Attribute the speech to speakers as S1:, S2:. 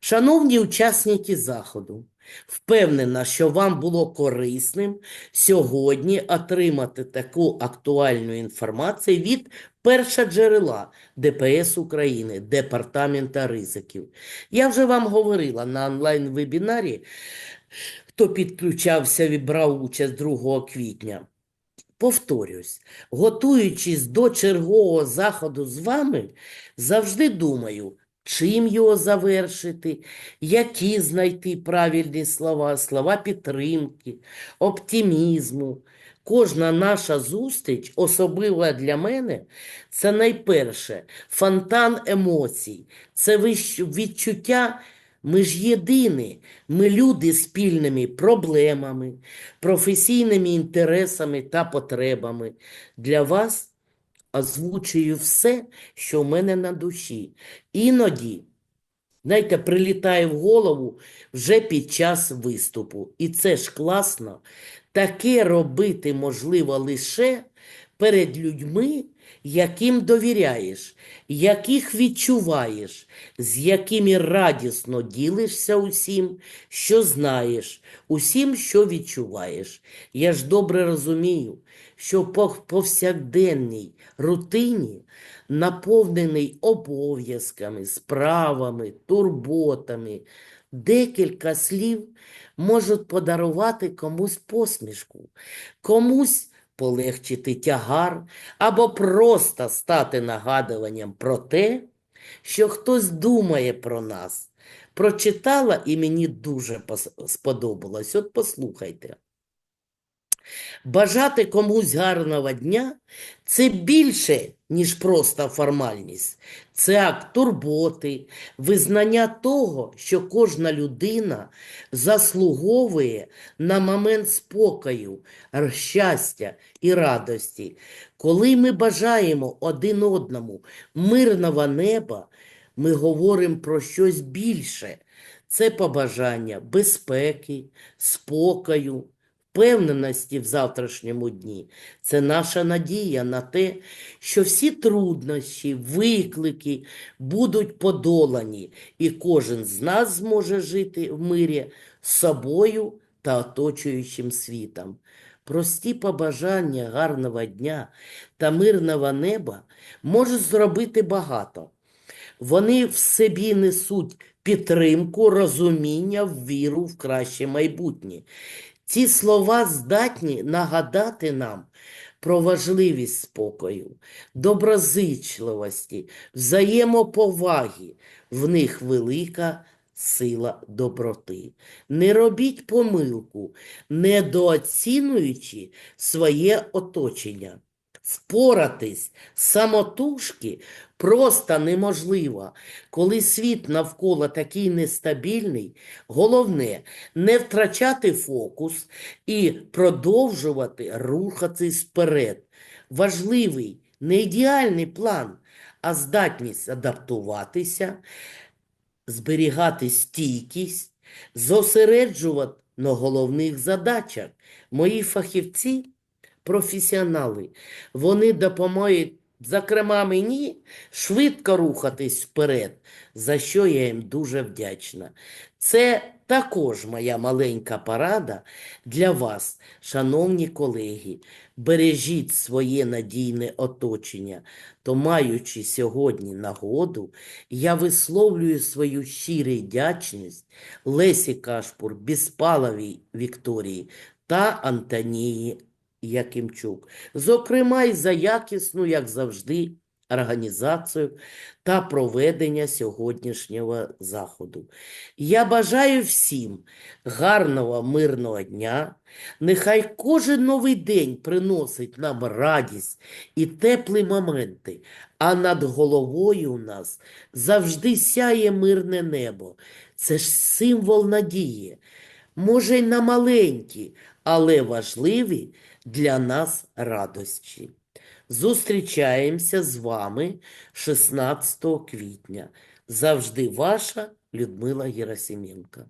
S1: Шановні учасники заходу, впевнена, що вам було корисним сьогодні отримати таку актуальну інформацію від першоджерела ДПС України, Департамента ризиків. Я вже вам говорила на онлайн-вебінарі, хто підключався і брав участь 2 квітня. Повторюсь, готуючись до чергового заходу з вами, завжди думаю, чим його завершити, які знайти правильні слова, слова підтримки, оптимізму. Кожна наша зустріч, особлива для мене, це найперше фонтан емоцій, це відчуття. Ми ж єдині, ми люди з спільними проблемами, професійними інтересами та потребами. Для вас озвучую все, що в мене на душі. Іноді, знаєте, прилітає в голову вже під час виступу. І це ж класно. Таке робити можливо лише перед людьми, яким довіряєш, яких відчуваєш, з якими радісно ділишся усім, що знаєш, усім, що відчуваєш. Я ж добре розумію, що по повсякденній рутині, наповнений обов'язками, справами, турботами, декілька слів можуть подарувати комусь посмішку, комусь полегчити тягар або просто стати нагадуванням про те, що хтось думає про нас. Прочитала і мені дуже сподобалось. От послухайте. Бажати комусь гарного дня це більше, ніж просто формальність. Це акт турботи, визнання того, що кожна людина заслуговує на момент спокою, щастя і радості. Коли ми бажаємо один одному мирного неба, ми говоримо про щось більше. Це побажання безпеки, спокою, впевненості в завтрашньому дні. Це наша надія на те, що всі труднощі, виклики будуть подолані, і кожен з нас зможе жити в мирі з собою та оточуючим світом. Прості побажання гарного дня та мирного неба можуть зробити багато. Вони в собі несуть підтримку, розуміння, віру в краще майбутнє. Ці слова здатні нагадати нам про важливість спокою, доброзичливості, взаємоповаги. В них велика сила доброти. Не робіть помилку, недооцінюючи своє оточення. Впоратись самотужки просто неможливо. Коли світ навколо такий нестабільний, головне не втрачати фокус і продовжувати рухатись вперед. Важливий не ідеальний план, а здатність адаптуватися, зберігати стійкість, зосереджувати на головних задачах. Мої фахівці професіонали. Вони допомагають, зокрема мені, швидко рухатись вперед, за що я їм дуже вдячна. Це також моя маленька порада для вас, шановні колеги. Бережіть своє надійне оточення, то маючи сьогодні нагоду, я висловлюю свою щиру вдячність Лесі Кашпур, Біспаловій Вікторії та Антонії Якимчук, зокрема й за якісну, як завжди, організацію та проведення сьогоднішнього заходу. Я бажаю всім гарного, мирного дня. Нехай кожен новий день приносить нам радість і теплі моменти, а над головою у нас завжди сяє мирне небо. Це ж символ надії. Може, й на маленькі, але важливі для нас радості. Зустрічаємося з вами 16 квітня. Завжди ваша Людмила Герасименко.